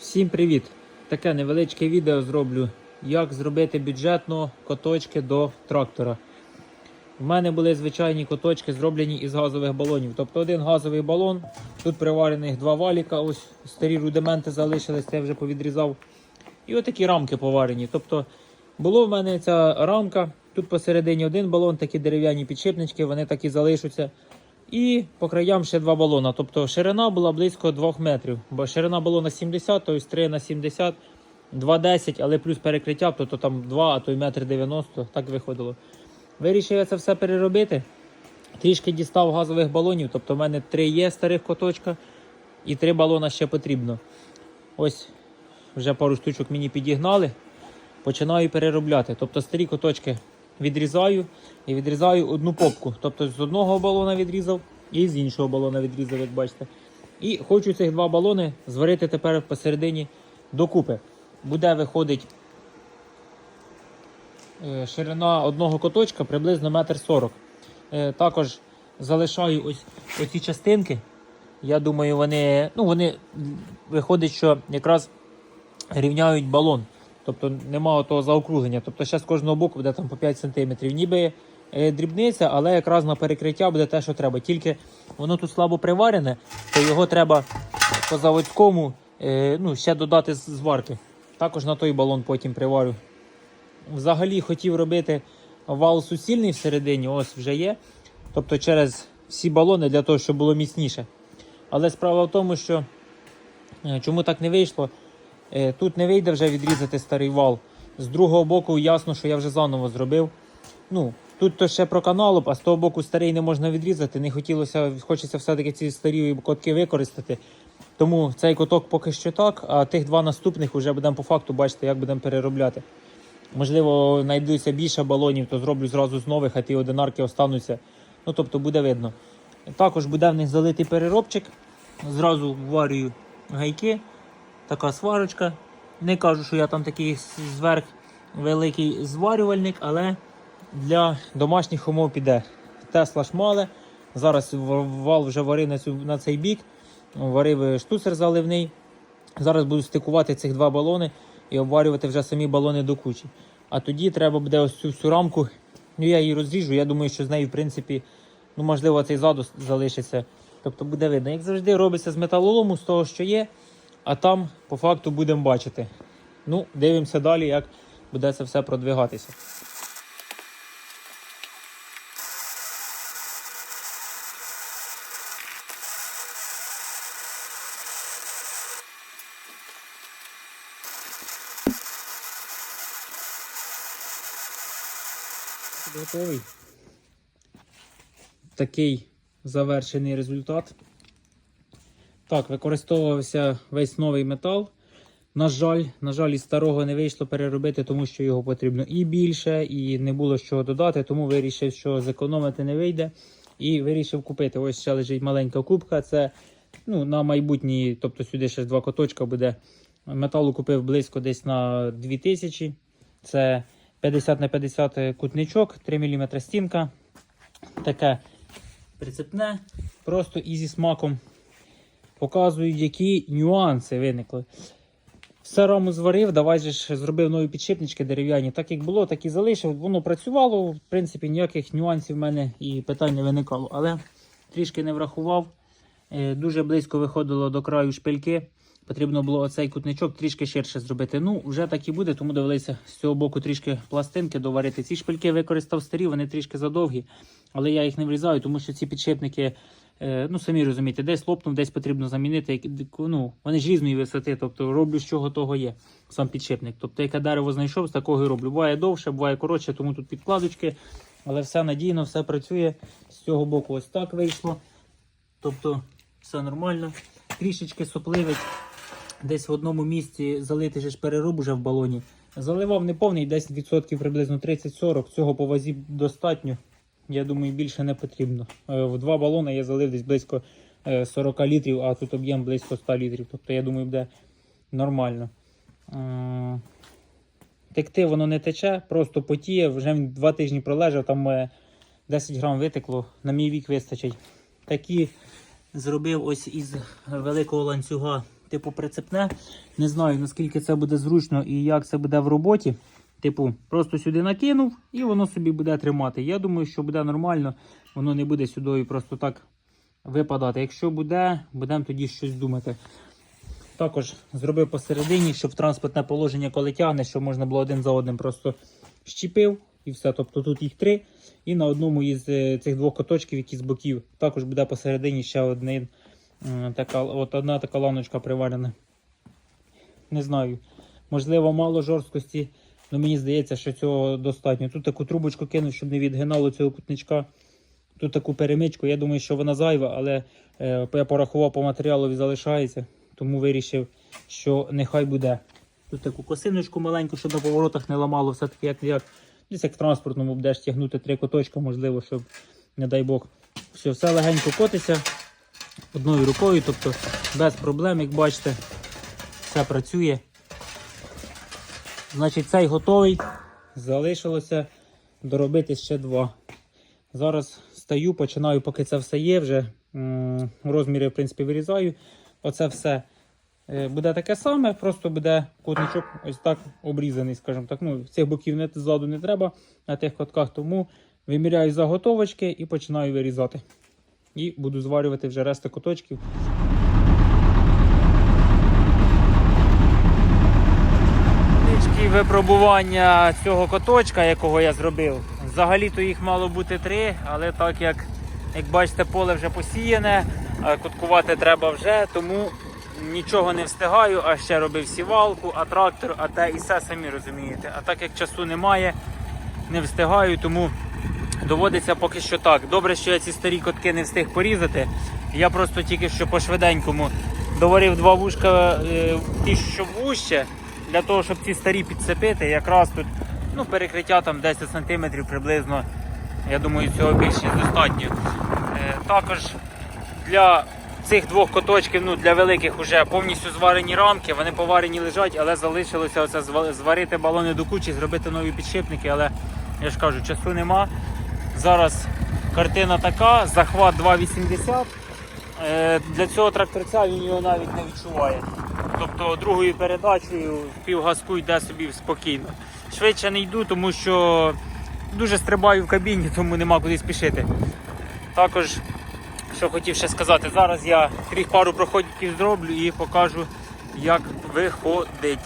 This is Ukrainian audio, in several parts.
Всім привіт! Таке невеличке відео зроблю, як зробити бюджетно коточки до трактора. У мене були звичайні коточки, зроблені із газових балонів. Тобто один газовий балон, тут приварених два валіка, ось старі рудименти залишились, я вже повідрізав. І отакі рамки поварені. Тобто було в мене ця рамка, тут посередині один балон, такі дерев'яні підшипнички, вони так і залишаться. І по краям ще два балона. Тобто ширина була близько 2 метрів. Бо ширина балона 70, тобто 3 на 70, 2,10, але плюс перекриття, тобто там 2, а то й метр 90, так виходило. Вирішив я це все переробити. Трішки дістав газових балонів, тобто в мене три є старих коточка і три балона ще потрібно. Ось вже пару штучок мені підігнали. Починаю переробляти. Тобто старі коточки відрізаю і відрізаю одну попку. Тобто з одного балона відрізав і з іншого балона відрізав, як бачите. І хочу цих два балони зварити тепер посередині докупи. Буде виходить е, ширина одного коточка приблизно метр сорок. Е, Також залишаю ось оці частинки. Я думаю, вони, ну, вони виходить, що якраз рівняють балон. Тобто немає того заокруглення. Тобто зараз з кожного боку буде там по 5 см. Ніби е, дрібниця, але якраз на перекриття буде те, що треба. Тільки воно тут слабо приварене, то його треба по заводському е, ну, ще додати з зварки. Також на той балон потім приварю. Взагалі хотів робити вал суцільний всередині, ось вже є. Тобто через всі балони для того, щоб було міцніше. Але справа в тому, що е, чому так не вийшло? Е, Тут не вийде вже відрізати старий вал. З другого боку, ясно, що я вже заново зробив. Ну, Тут то ще про каналу, а з того боку старий не можна відрізати. Не хотілося, хочеться все-таки ці старі котки використати. Тому цей коток поки що так, а тих два наступних вже будемо по факту бачити, як будемо переробляти. Можливо, знайдуться більше балонів, то зроблю зразу з нових, а ті одинарки остануться. Ну, тобто буде видно. Також буде в них залитий переробчик. Зразу варюю гайки така сварочка. Не кажу, що я там такий зверх великий зварювальник, але для домашніх умов піде. Тесла шмале. Зараз вал вже варив на, цю, на цей бік, варив штуцер заливний. Зараз буду стикувати цих два балони і обварювати вже самі балони до кучі. А тоді треба буде ось цю всю рамку. Ну я її розріжу. Я думаю, що з нею, в принципі, ну можливо, цей задус залишиться. Тобто буде видно. Як завжди, робиться з металолому, з того, що є. А там по факту будемо бачити. Ну, дивимося далі, як буде це все продвигатися. Готовий. Такий завершений результат. Так, використовувався весь новий метал. На жаль, на жаль, із старого не вийшло переробити, тому що його потрібно і більше, і не було з чого додати, тому вирішив, що зекономити не вийде. І вирішив купити. Ось ще лежить маленька кубка. Це ну, на майбутній, тобто сюди ще два коточка буде. Металу купив близько десь на 2000. Це 50 на 50 кутничок, 3 мм стінка. Таке прицепне, просто і зі смаком показую, які нюанси виникли. Все раму зварив, давай же ж зробив нові підшипнички дерев'яні. Так як було, так і залишив. Воно працювало, в принципі, ніяких нюансів в мене і питань не виникало. Але трішки не врахував. Е, Дуже близько виходило до краю шпильки. Потрібно було оцей кутничок трішки ширше зробити. Ну, вже так і буде, тому довелося з цього боку трішки пластинки доварити. Ці шпильки використав старі, вони трішки задовгі, але я їх не врізаю, тому що ці підшипники, ну самі розумієте, десь лопнув, десь потрібно замінити. Ну, вони ж різної висоти, тобто роблю з чого того є, сам підшипник. Тобто, яке дерево знайшов, з такого і роблю. Буває довше, буває коротше, тому тут підкладочки, але все надійно, все працює. З цього боку ось так вийшло. Тобто, все нормально. Трішечки сопливить. Десь в одному місці залити ж переруб уже в балоні. Заливав не повний, 10% приблизно 30-40. Цього по вазі достатньо. Я думаю, більше не потрібно. Е, В два балони я залив десь близько е, 40 літрів, а тут об'єм близько 100 літрів. Тобто, я думаю, буде нормально. Е, Текти воно не тече, просто потіє. Вже він два тижні пролежав, там е, 10 грам витекло, на мій вік вистачить. Такі зробив ось із великого ланцюга типу прицепне. Не знаю наскільки це буде зручно і як це буде в роботі. Типу, просто сюди накинув і воно собі буде тримати. Я думаю, що буде нормально, воно не буде сюди просто так випадати. Якщо буде, будемо тоді щось думати. Також зробив посередині, щоб транспортне положення, коли тягне, щоб можна було один за одним просто щепив і все. Тобто тут їх три. І на одному із е, цих двох куточків, які з боків, також буде посередині ще один, така, от одна така ланочка приварена. Не знаю. Можливо, мало жорсткості, але мені здається, що цього достатньо. Тут таку трубочку кинув, щоб не відгинало цього кутничка. Тут таку перемичку. Я думаю, що вона зайва, але е, я порахував по матеріалу і залишається. Тому вирішив, що нехай буде. Тут таку косиночку маленьку, щоб на поворотах не ламало, все-таки як як. Десь як в транспортному будеш тягнути три куточка, можливо, щоб, не дай Бог. Все, все легенько котиться одною рукою, тобто без проблем, як бачите, все працює. Значить, цей готовий. Залишилося доробити ще два. Зараз стаю, починаю, поки це все є, вже розміри, в принципі, вирізаю. Оце все е, буде таке саме, просто буде кутничок ось так обрізаний, скажімо так. Ну, цих боків не, ззаду не треба на тих котках, тому виміряю заготовочки і починаю вирізати. І буду зварювати вже решта куточків. Випробування цього коточка, якого я зробив. Взагалі-то їх мало бути три, але так як, як бачите, поле вже посіяне, куткувати треба вже, тому нічого не встигаю, а ще робив сівалку, а трактор, а те і все самі розумієте. А так як часу немає, не встигаю, тому доводиться поки що так. Добре, що я ці старі котки не встиг порізати. Я просто тільки що по швиденькому доварив два вушка, е, ті, що вуще, для того, щоб ці старі підцепити. Якраз тут ну, перекриття там 10 см приблизно. Я думаю, цього більш ніж достатньо. Е, також для цих двох коточків, ну для великих вже повністю зварені рамки, вони поварені лежать, але залишилося оце зварити балони до кучі, зробити нові підшипники, але я ж кажу, часу нема. Зараз картина така, захват 2,80. Е, Для цього тракторця він його навіть не відчуває. Тобто другою передачею півгазку йде собі спокійно. Швидше не йду, тому що дуже стрибаю в кабіні, тому нема куди спішити. Також, що хотів ще сказати, зараз я крізь пару проходів зроблю і покажу, як виходить.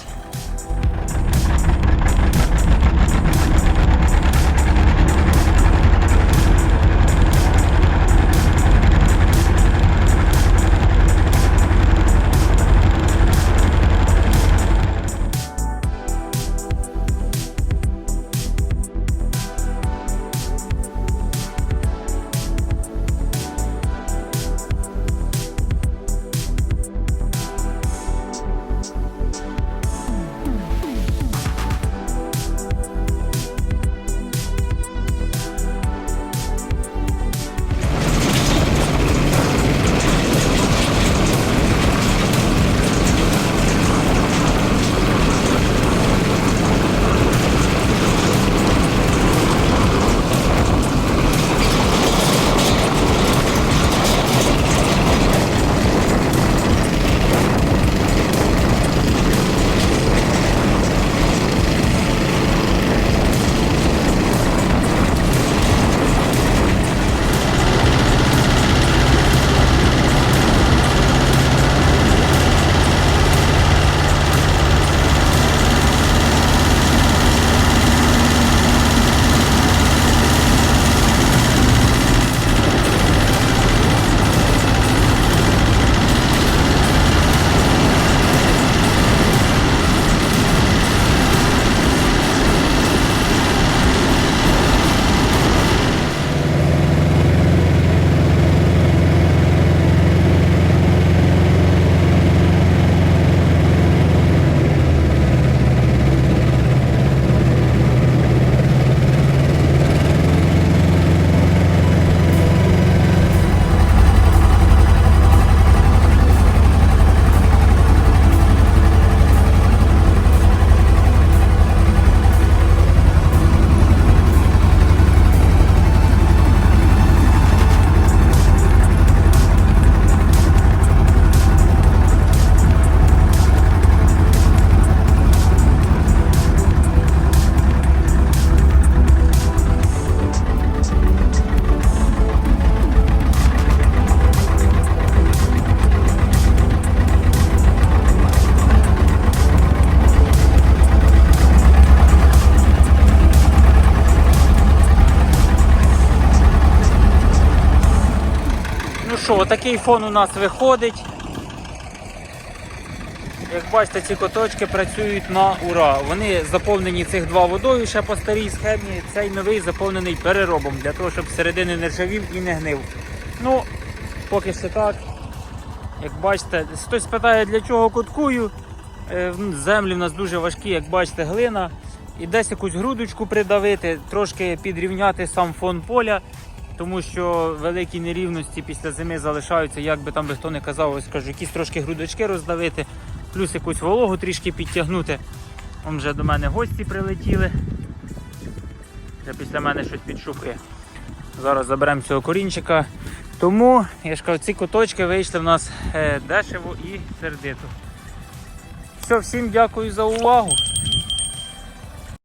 Що, отакий фон у нас виходить. Як бачите, ці коточки працюють на ура. Вони заповнені цих два водою ще по старій схемі. Цей новий заповнений переробом для того, щоб середини не ржавів і не гнив. Ну, поки що так. Як бачите, хтось питає, для чого коткую. Е, Землі в нас дуже важкі, як бачите, глина. І десь якусь грудочку придавити, трошки підрівняти сам фон поля, тому що великі нерівності після зими залишаються, як би там би хто не казав, ось кажу, якісь трошки грудочки роздавити, плюс якусь вологу трішки підтягнути. Вон вже до мене гості прилетіли. Вже після мене щось підшукує. Зараз заберемо цього корінчика. Тому, я ж кажу, ці куточки вийшли в нас е, дешево і сердито. Все, всім дякую за увагу.